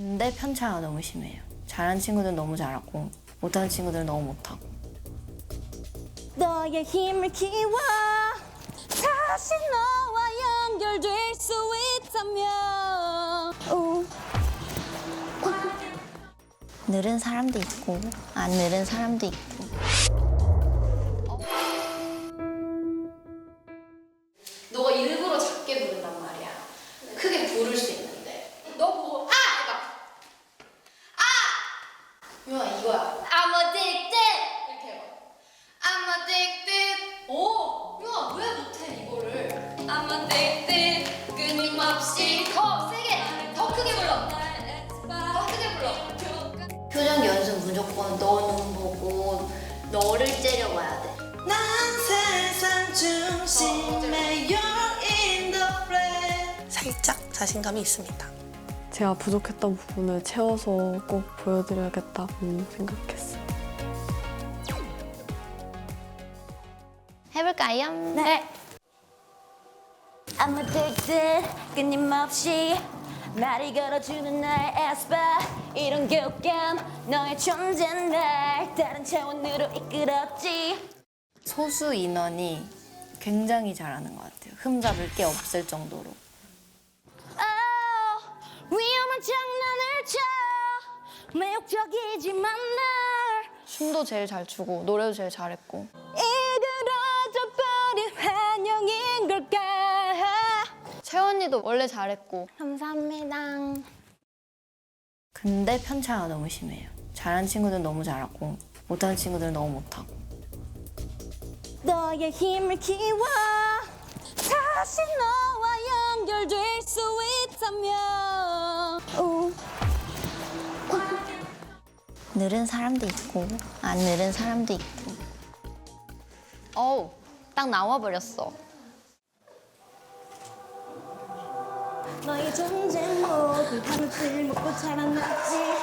근데 편차가 너무 심해요. 잘하는 친구들은 너무 잘하고 못하는 친구들은 너무 못하고. 너의 힘을 키워 다시 너와 연결될 수 있다면 오. 늘은 사람도 있고 안 늘은 사람도 있고. 자신감이 있습니다. 제가 부족했던 부분을 채워서 꼭 보여드려야겠다고 생각했어요. 해볼까요? 네. I'm addicted 끊임없이 말이 걸어주는 나의 에스파 이런 교감 너의 존재는 날 다른 차원으로 이끌었지 소수 인원이 굉장히 잘하는 것 같아요. 흠잡을 게 없을 정도로. 매력적이지만 날 춤도 제일 잘 추고 노래도 제일 잘했고. 이그러져 버린 환영인 걸까 채원이도 원래 잘했고. 감사합니다 근데 편차가 너무 심해요. 잘하는 친구들은 너무 잘하고 못하는 친구들은 너무 못하고. 너의 힘을 키워 다시 너와 연결될 수 있다면 늘은 사람도 있고 안 늘은 사람도 있고. 어우, 딱 나와버렸어. 너의 존재 모두 하늘을 먹고 자라났지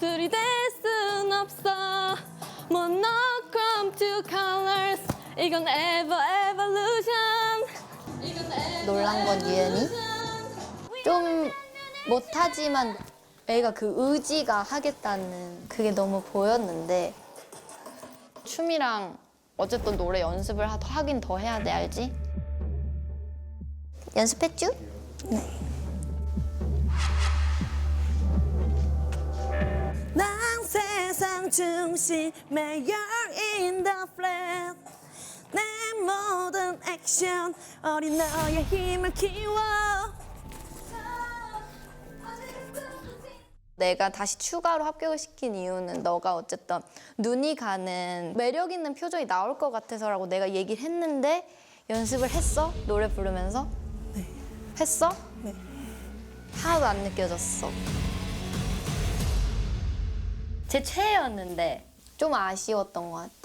둘이 될 순 없어 모노크롬 two colors 이건 ever evolution 놀란 건 유연이. 좀 못하지만 애가 그 의지가 하겠다는 그게 너무 보였는데 춤이랑 어쨌든 노래 연습을 하- 하긴 더 해야 돼 알지? 연습했쥬? 난 중심에 You're in the flame 내 모든 액션 어린 너의 힘을 키워 내가 다시 추가로 합격을 시킨 이유는 너가 어쨌든 눈이 가는 매력 있는 표정이 나올 것 같아서라고 내가 얘기를 했는데 연습을 했어? 노래 부르면서? 네. 했어? 네. 하나도 안 느껴졌어. 제 최애였는데 좀 아쉬웠던 것 같아요.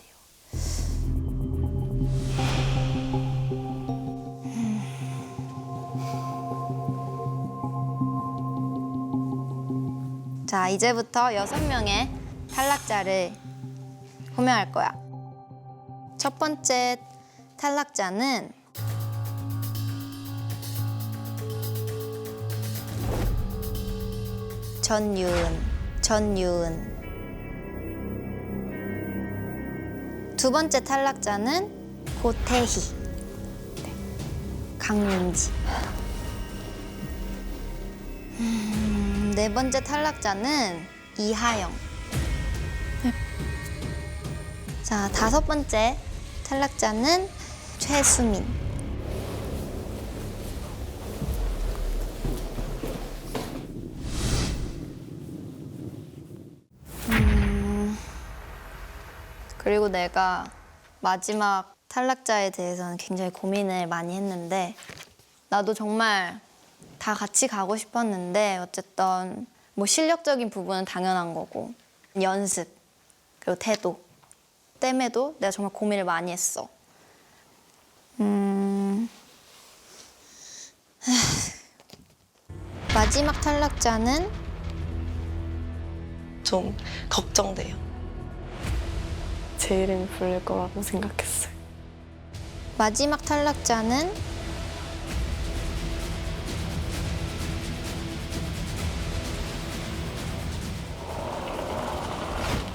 자, 이제부터 여섯 명의 탈락자를 호명할 거야. 첫 번째 탈락자는 전유은, 전유은. 두 번째 탈락자는 고태희, 네. 강민지. 음, 네 번째 탈락자는 이하영. 자, 다섯 번째 탈락자는 최수민. 그리고 내가 마지막 탈락자에 대해서는 굉장히 고민을 많이 했는데 나도 정말 다 같이 가고 싶었는데 어쨌든 뭐 실력적인 부분은 당연한 거고 연습 그리고 태도 때문에도 내가 정말 고민을 많이 했어. 음, 마지막 탈락자는 좀 걱정돼요. 제 이름이 불릴 거라고 생각했어요. 마지막 탈락자는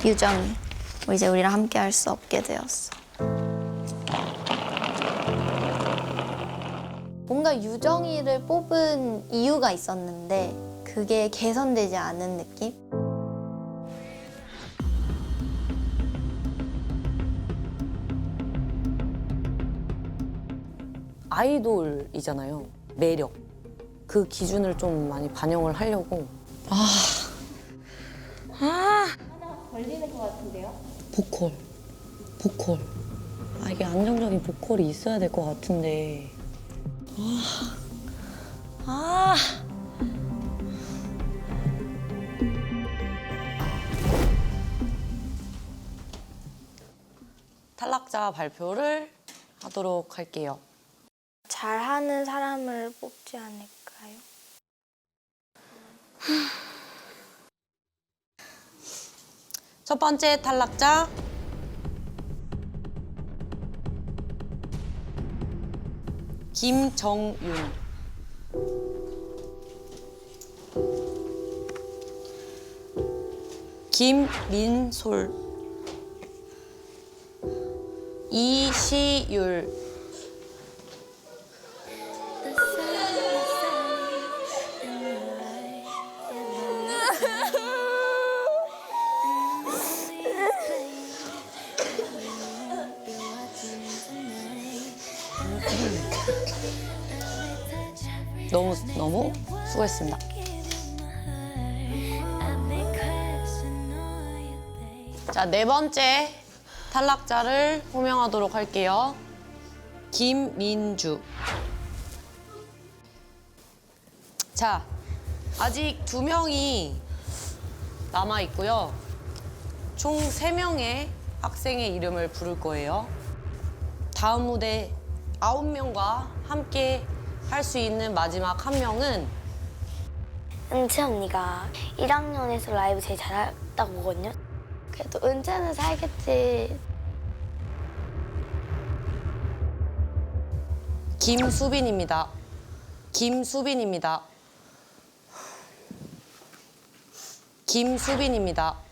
유정이 이제 우리랑 함께 할 수 없게 되었어. 뭔가 유정이를 뽑은 이유가 있었는데 그게 개선되지 않은 느낌? 아이돌이잖아요. 매력. 그 기준을 좀 많이 반영을 하려고. 아. 아. 하나 걸리는 것 같은데요? 보컬. 보컬. 아, 이게 안정적인 보컬이 있어야 될 것 같은데. 아. 아. 탈락자 발표를 하도록 할게요. 잘하는 사람을 뽑지 않을까요? 첫 번째 탈락자. 김정윤. 김민솔. 이시율 너무 너무 수고했습니다. 자, 네 번째 탈락자를 호명하도록 할게요. 김민주. 자, 아직 두 명이 남아 있고요. 총 세 명의 학생의 이름을 부를 거예요. 다음 무대 아홉 명과 함께 할 수 있는 마지막 한 명은 은채 언니가 1학년에서 라이브 제일 잘했다고 보거든요. 그래도 은채는 살겠지. 김수빈입니다. 김수빈입니다. 김수빈입니다.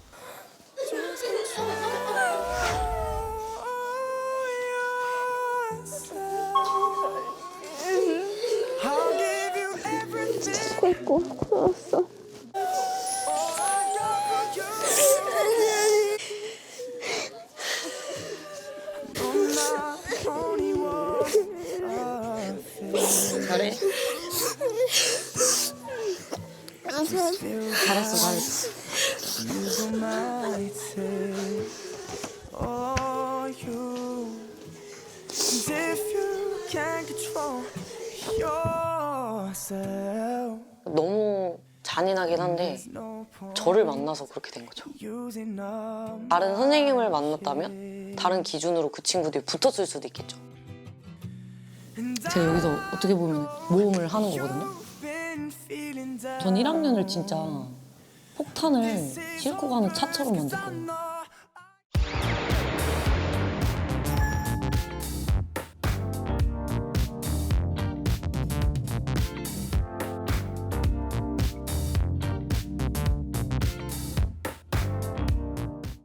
잘해. 잘했어, 잘했어. Oh, if you can't control yourself, 너무 잔인하긴 한데 저를 만나서 그렇게 된 거죠. 다른 선생님을 만났다면 다른 기준으로 그 친구들이 붙었을 수도 있겠죠. 제가 여기서 어떻게 보면 모험을 하는 거거든요. 전 1학년을 진짜 폭탄을 싣고 가는 차처럼 만들거든요.